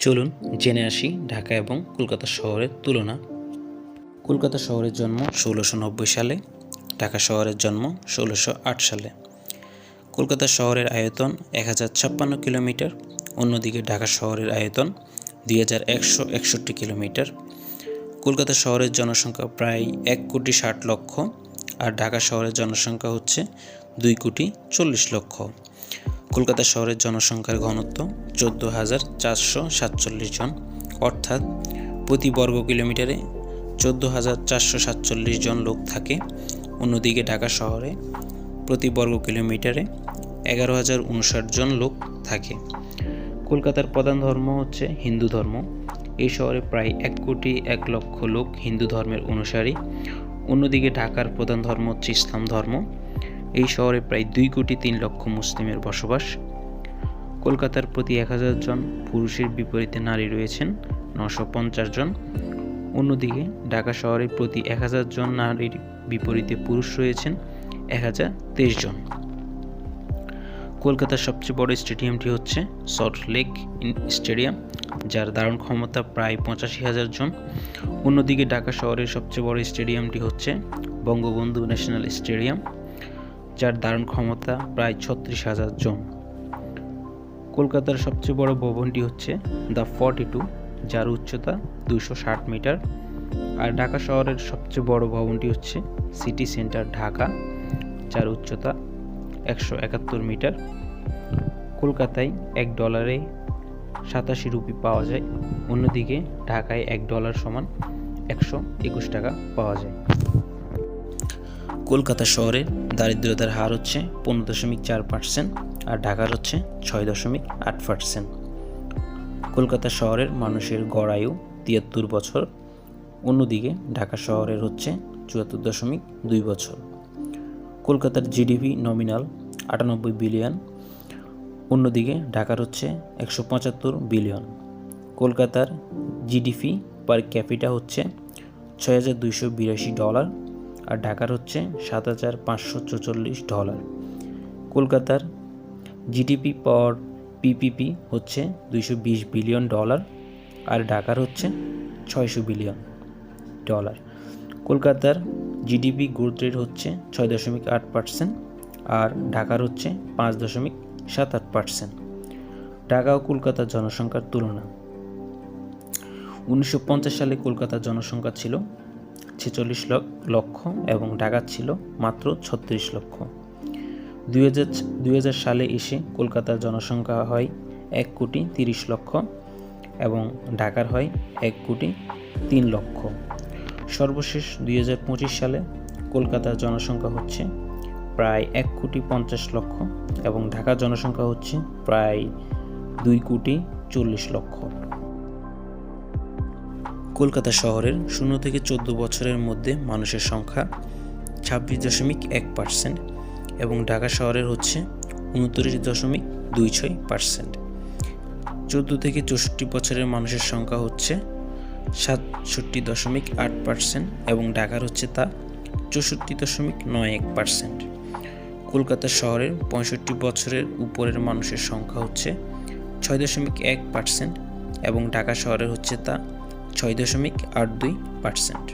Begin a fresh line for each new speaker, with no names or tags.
চলুন জেনে আসি ঢাকা এবং কলকাতা শহরের তুলনা। কলকাতা শহরের জন্ম ষোলোশো নব্বই সালে, ঢাকা শহরের জন্ম ষোলোশো আট সালে। কলকাতা শহরের আয়তন এক হাজার ছাপ্পান্ন কিলোমিটার, অন্যদিকে ঢাকা শহরের আয়তন দুই হাজার একশো একষট্টি কিলোমিটার। কলকাতা শহরের জনসংখ্যা প্রায় এক কোটি ষাট লক্ষ, আর ঢাকা শহরের জনসংখ্যা হচ্ছে দুই কোটি চল্লিশ লক্ষ। কলকাতা শহরের জনসংখ্যার ঘনত্ব চোদ্দ হাজার চারশো সাতচল্লিশ জন, অর্থাৎ প্রতি বর্গ কিলোমিটারে চোদ্দ হাজার চারশো সাতচল্লিশ জন লোক থাকে। অন্যদিকে ঢাকা শহরে প্রতি বর্গ কিলোমিটারে এগারো হাজার উনষাট জন লোক থাকে। কলকাতার প্রধান ধর্ম হচ্ছে হিন্দু ধর্ম। এই শহরে প্রায় এক কোটি এক লক্ষ লোক হিন্দু ধর্মের অনুসারী। অন্যদিকে ঢাকার প্রধান ধর্ম হচ্ছে ইসলাম ধর্ম। এই শহরে প্রায় দুই কোটি তিন লক্ষ মুসলিমের বসবাস। কলকাতার প্রতি এক হাজার জন পুরুষের বিপরীতে নারী রয়েছেন, নশো পঞ্চাশ জন। অন্যদিকে ঢাকা শহরে প্রতি এক হাজার জন নারীর বিপরীতে পুরুষ রয়েছেন, এক হাজার তেইশ জন। কলকাতার সবচেয়ে বড় স্টেডিয়ামটি হচ্ছে সল্ট লেক স্টেডিয়াম, যার ধারণ ক্ষমতা প্রায় পঁচাশি হাজার জন। অন্যদিকে ঢাকা শহরের সবচেয়ে বড় স্টেডিয়ামটি হচ্ছে বঙ্গবন্ধু ন্যাশনাল স্টেডিয়াম। যার ধারণ ক্ষমতা প্রায় ছত্রিশ হাজার জন। কলকাতার সবচেয়ে বড় ভবনটি হচ্ছে দ্য ফর্টি টু, যার উচ্চতা দুশো ষাট মিটার। আর ঢাকা শহরের সবচেয়ে বড় ভবনটি হচ্ছে সিটি সেন্টার ঢাকা, যার উচ্চতা একশো একাত্তর মিটার। কলকাতায় এক ডলারে সাতাশি রুপি পাওয়া যায়, অন্যদিকে ঢাকায় এক ডলার সমান একশো একুশ টাকা পাওয়া যায়। কলকাতা শহরে দারিদ্রতার হার হচ্ছে পনেরো দশমিক চার পার্সেন্ট আর ঢাকার হচ্ছে ছয় দশমিক আট পার্সেন্ট কলকাতা শহরের মানুষের গড় আয়ু তিয়াত্তর বছর, অন্যদিকে ঢাকা শহরের হচ্ছে চুয়াত্তর দশমিক দুই বছর। কলকাতার জিডিপি নমিনাল আটানব্বই বিলিয়ন অন্যদিকে ঢাকার হচ্ছে একশো পঁচাত্তর বিলিয়ন কলকাতার জিডিপি পার ক্যাপিটা হচ্ছে ছয় হাজার দুইশো বিরাশি ডলার আর ঢাকার হচ্ছে সাত হাজার পাঁচশো চৌচল্লিশ ডলার কলকাতার জিডিপি পর পিপিপি হচ্ছে দুইশো বিশ বিলিয়ন ডলার আর ঢাকার হচ্ছে ছয়শো বিলিয়ন ডলার কলকাতার জিডিপি গ্রোথ রেট হচ্ছে ছয় দশমিক আট পার্সেন্ট আর ঢাকার হচ্ছে পাঁচ দশমিক সাত আট পার্সেন্ট ঢাকা ও কলকাতার জনসংখ্যার তুলনা। উনিশশো পঞ্চাশ সালে কলকাতার জনসংখ্যা ছিল ছেচল্লিশ লক্ষ এবং ঢাকার ছিল মাত্র ছত্রিশ লক্ষ। দুই হাজার দুই হাজার সালে এসে কলকাতার জনসংখ্যা হয় এক কোটি তিরিশ লক্ষ এবং ঢাকার হয় এক কোটি তিন লক্ষ। সর্বশেষ দুই হাজার পঁচিশ সালে কলকাতার জনসংখ্যা হচ্ছে প্রায় এক কোটি পঞ্চাশ লক্ষ এবং ঢাকার জনসংখ্যা হচ্ছে প্রায় দুই কোটি চল্লিশ লক্ষ। কলকাতা শহরের শূন্য থেকে চোদ্দ বছরের মধ্যে মানুষের সংখ্যা ছাব্বিশ দশমিক এক পার্সেন্ট এবং ঢাকা শহরের হচ্ছে উনত্রিশ দশমিক দুই ছয় পার্সেন্ট চোদ্দ থেকে চৌষট্টি বছরের মানুষের সংখ্যা হচ্ছে সাতষট্টি দশমিক আট পার্সেন্ট এবং ঢাকার হচ্ছে তা চৌষট্টি দশমিক নয় এক পার্সেন্ট কলকাতা শহরের পঁয়ষট্টি বছরের উপরের মানুষের সংখ্যা হচ্ছে ছয় দশমিক এক পার্সেন্ট এবং ঢাকা শহরের হচ্ছে তা ছয় দশমিক আট দুই পার্সেন্ট।